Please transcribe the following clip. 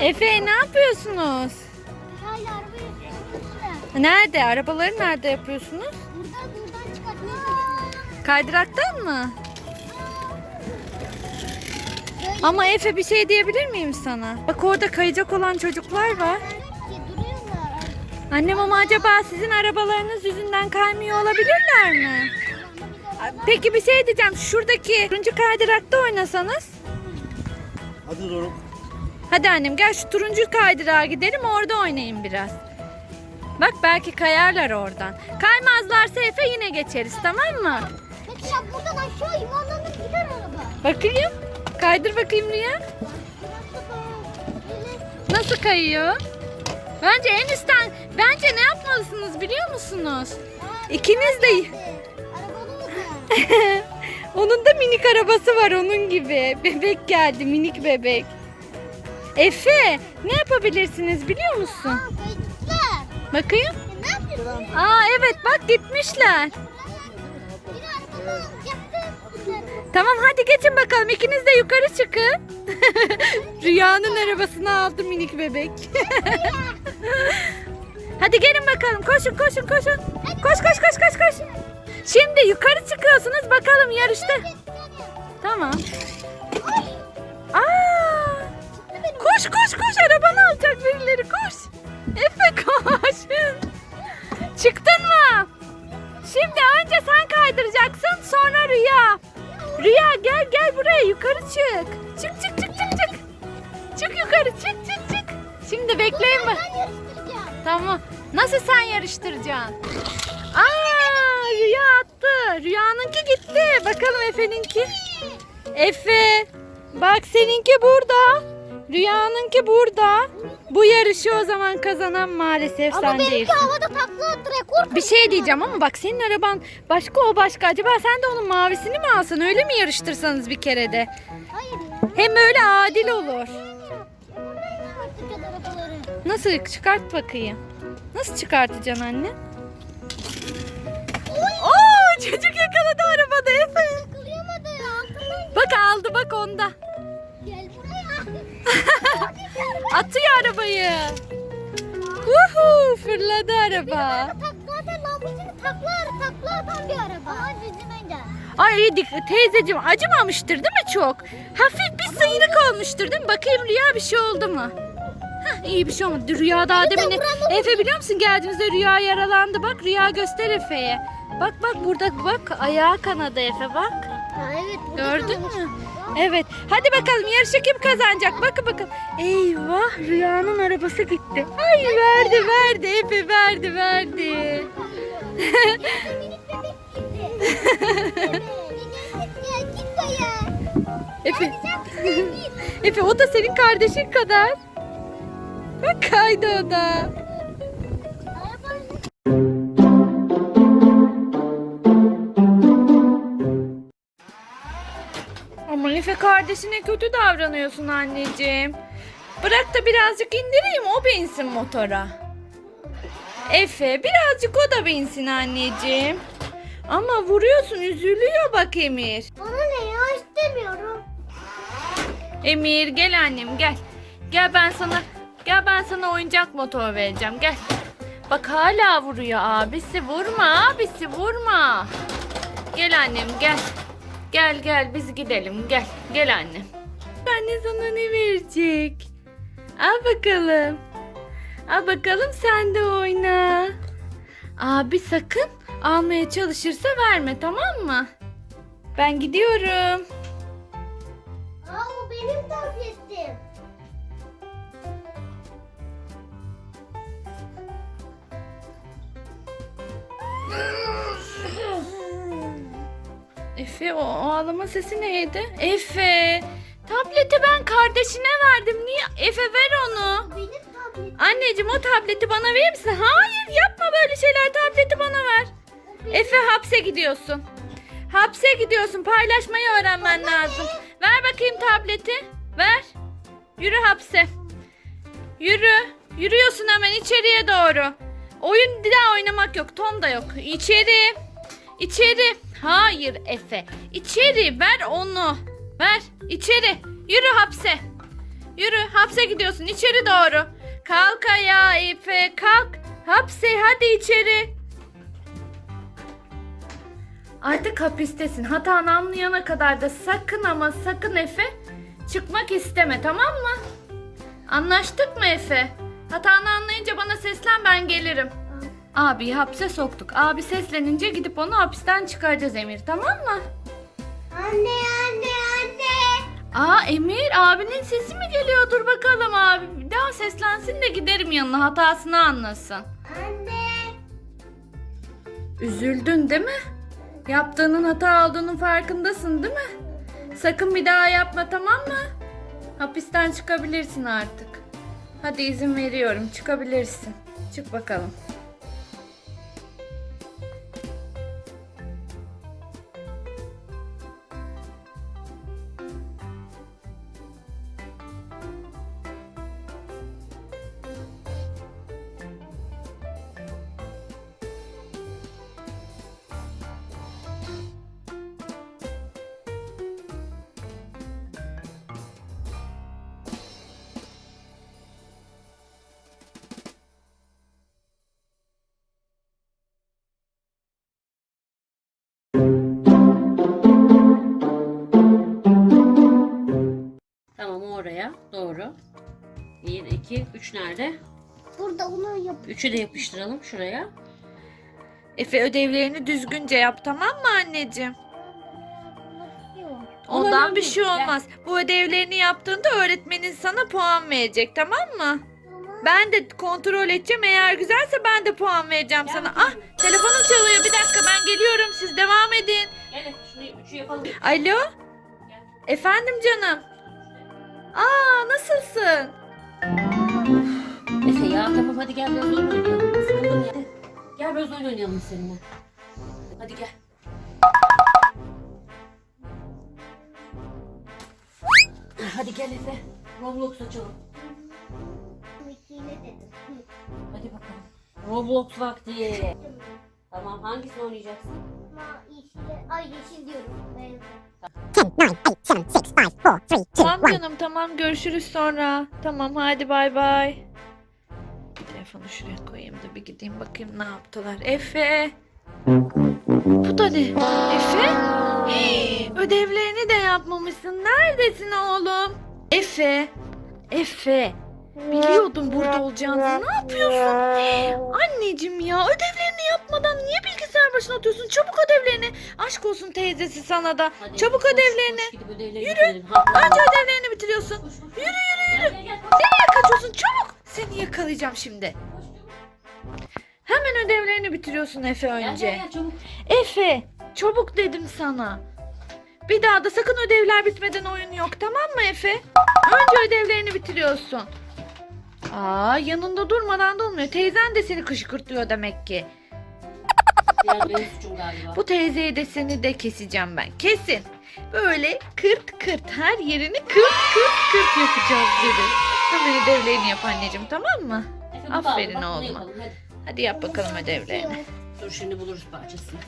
Efe ne yapıyorsunuz? Hala arabayı sürmüşler. Nerede? Arabaları nerede yapıyorsunuz? Buradan buradan çalışıyorlar. Kaydıraktan mı? Ama Efe bir şey diyebilir miyim sana? Bak orada kayacak olan çocuklar var. Duruyorlar. Annem ama acaba sizin arabalarınız yüzünden kaymıyor olabilirler mi? Peki bir şey diyeceğim. Şuradaki turuncu kaydırakta oynasanız. Hadi Doruk. Hadi annem gel şu turuncu kaydırağa gidelim orada oynayın biraz. Bak belki kayarlar oradan. Kaymazlarsa Efe yine geçeriz tamam mı? Peki ya buradan aşağı yuvarlanıp gider araba. Bakayım. Kaydır bakayım Rüya. Nasıl kayıyor? Bence en üstten bence ne yapmalısınız biliyor musunuz? Aa, İkiniz de onun da minik arabası var onun gibi. Bebek geldi minik bebek. Efe ne yapabilirsiniz biliyor musun? Aa gittiler. Bakayım. E, ne yapıyorsun? Aa evet bak gitmişler. Tamam hadi geçin bakalım ikiniz de yukarı çıkın. Rüyanın arabasını aldı minik bebek. hadi gelin bakalım koşun koşun koşun. Koş koş koş koş koş. Şimdi yukarı çıkıyorsunuz bakalım yarışta. Tamam. Koş koş koş arabanı alacak birileri koş. Efe koş. Çıktın mı? Şimdi önce sen kaydıracaksın sonra Rüya. Rüya gel gel buraya yukarı çık. Çık çık çık çık çık. Çık yukarı çık çık çık. Şimdi bekleyin yarıştıracağım. Tamam. Nasıl sen yarıştıracaksın? Aa Rüya attı. Rüyanınki gitti. Bakalım Efe'ninki. Efe. Bak seninki burada. Rüyanınki burada. Bu yarışı o zaman kazanan maalesef Ama sen benimki değilsin. havada takla attı rekor. Bir şey diyeceğim ama bak senin araban başka o başka. Acaba sen de onun mavisini mi alsan? Öyle mi yarıştırsanız bir kere de? Hayır. Hem öyle adil olur. Nasıl çıkart bakayım. Nasıl çıkartacaksın anne? Oo çocuk yakaladı arabada Efe. Bak aldı bak onda. Atıyor arabayı. Uhu fırladı araba. Tak, zaten Lamborghini takla, takla atan bir araba. Ama bizim engel. Ay dik- teyzeciğim acımamıştır değil mi çok? Hafif bir sıyrık olmuştur değil mi? Bakayım Rüya bir şey oldu mu? Hah, iyi bir şey olmadı. Rüya daha demin Efe biliyor musun geldiğimizde Rüya yaralandı. Bak Rüya göster Efe'ye. Bak bak burada bak ayağı kanadı Efe bak. Ha, evet. Gördün mü? Evet. Hadi bakalım yarışı kim kazanacak? Bakın bakın. Eyvah Rüya'nın arabası gitti. Ay verdi verdi Efe verdi verdi. Efe. Efe o da senin kardeşin kadar. Bak kaydı o da. Kardeşine kötü davranıyorsun anneciğim. Bırak da birazcık indireyim o binsin motora. Efe birazcık o da binsin anneciğim. Ama vuruyorsun üzülüyor bak Emir. Bana ne ya istemiyorum. Emir gel annem gel. Gel ben sana gel ben sana oyuncak motor vereceğim gel. Bak hala vuruyor abisi vurma abisi vurma. Gel annem gel. Gel gel biz gidelim gel. Gel annem. Anne sana ne verecek? Al bakalım. Al bakalım sen de oyna. Abi sakın almaya çalışırsa verme tamam mı? Ben gidiyorum. Aa o benim tabletim. Efe o, o ağlama sesi neydi? Efe tableti ben kardeşine verdim. Niye? Efe ver onu. Benim tabletim. Anneciğim o tableti bana verir misin? Hayır yapma böyle şeyler tableti bana ver. Efe hapse gidiyorsun. Hapse gidiyorsun paylaşmayı öğrenmen lazım. Ver bakayım tableti. Ver. Yürü hapse. Yürü. Yürüyorsun hemen içeriye doğru. Oyun daha oynamak yok. Tom da yok. İçeri. İçeri. Hayır Efe. İçeri ver onu. Ver. İçeri. Yürü hapse. Yürü hapse. Gidiyorsun içeri doğru. Kalk ayağa Efe kalk. Hapse hadi içeri. Artık hapistesin. Hatanı anlayana kadar da sakın ama sakın Efe çıkmak isteme tamam mı? Anlaştık mı Efe? Hatanı anlayınca bana seslen ben gelirim. Abi hapse soktuk. Abi seslenince gidip onu hapisten çıkaracağız Emir tamam mı? Anne anne anne. Aa Emir abinin sesi mi geliyor? Dur bakalım abi. Bir daha seslensin de giderim yanına hatasını anlasın. Anne. Üzüldün değil mi? Yaptığının hata olduğunun farkındasın değil mi? Sakın bir daha yapma tamam mı? Hapisten çıkabilirsin artık. Hadi izin veriyorum çıkabilirsin. Çık bakalım. Tamam o oraya. Doğru. 1, 2, 3 nerede? Burada onu yap. 3'ü de yapıştıralım şuraya. Efe ödevlerini düzgünce yap tamam mı anneciğim? Olabilir. Ondan bir şey olmaz. Bu ödevlerini yaptığında öğretmenin sana puan verecek tamam mı? Ben de kontrol edeceğim. Eğer güzelse ben de puan vereceğim Gel sana. Ah telefonum çalıyor. Bir dakika ben geliyorum. Siz devam edin. Gel şunu 3'ü yapalım. Alo? Gel. Efendim canım. Aa nasılsın? Efe ya tamam hadi gel biraz oyun oynayalım. Sıkıldım. Gel biraz oyun oynayalım seninle. Hadi gel. Hadi gel Efe. Roblox açalım. Hadi bakalım. Roblox vakti. Tamam hangisini oynayacaksın? Ma yeşil. Ay yeşil diyorum. Beyaz. 10, 9, 8, 7, 6, 5, 4, 3, 2, Tamam 1. canım tamam görüşürüz sonra. Tamam hadi bay bay. Telefonu şuraya koyayım da bir gideyim bakayım ne yaptılar. Efe. Bu da ne? Efe? Hii, ödevlerini de yapmamışsın. Neredesin oğlum? Efe. Efe. Biliyordum burada olacağını. Ne yapıyorsun? Anneciğim ya niye oturuyorsun? Çabuk ödevlerini. Aşk olsun teyzesi sana da. Hadi Çabuk koş, ödevlerini. koş, gidip ödevlerini. Ha, Anca ödevlerini bitiriyorsun. koş, koş. Yürü yürü Gel, gel, gel, koş. Nereye kaçıyorsun? Çabuk. Seni yakalayacağım şimdi. Hemen ödevlerini bitiriyorsun Efe Gel, gel, önce. gel, çabuk. Efe, çabuk dedim sana. Bir daha da sakın ödevler bitmeden oyun yok tamam mı Efe? Önce ödevlerini bitiriyorsun. Aa yanında durmadan da olmuyor. Teyzen de seni kışkırtıyor demek ki. Biraz benim suçum galiba. Bu teyzeyi de seni de keseceğim ben. Kesin. Böyle kırt kırt her yerini kırt kırt kırt yapacağız dedi. Hemen ödevlerini yap anneciğim tamam mı? Efe, bu kaldı. Aferin Bak, bunu oğluma. yapalım, Hadi. Hadi yap bakalım ödevlerini. Dur şimdi buluruz parçasını.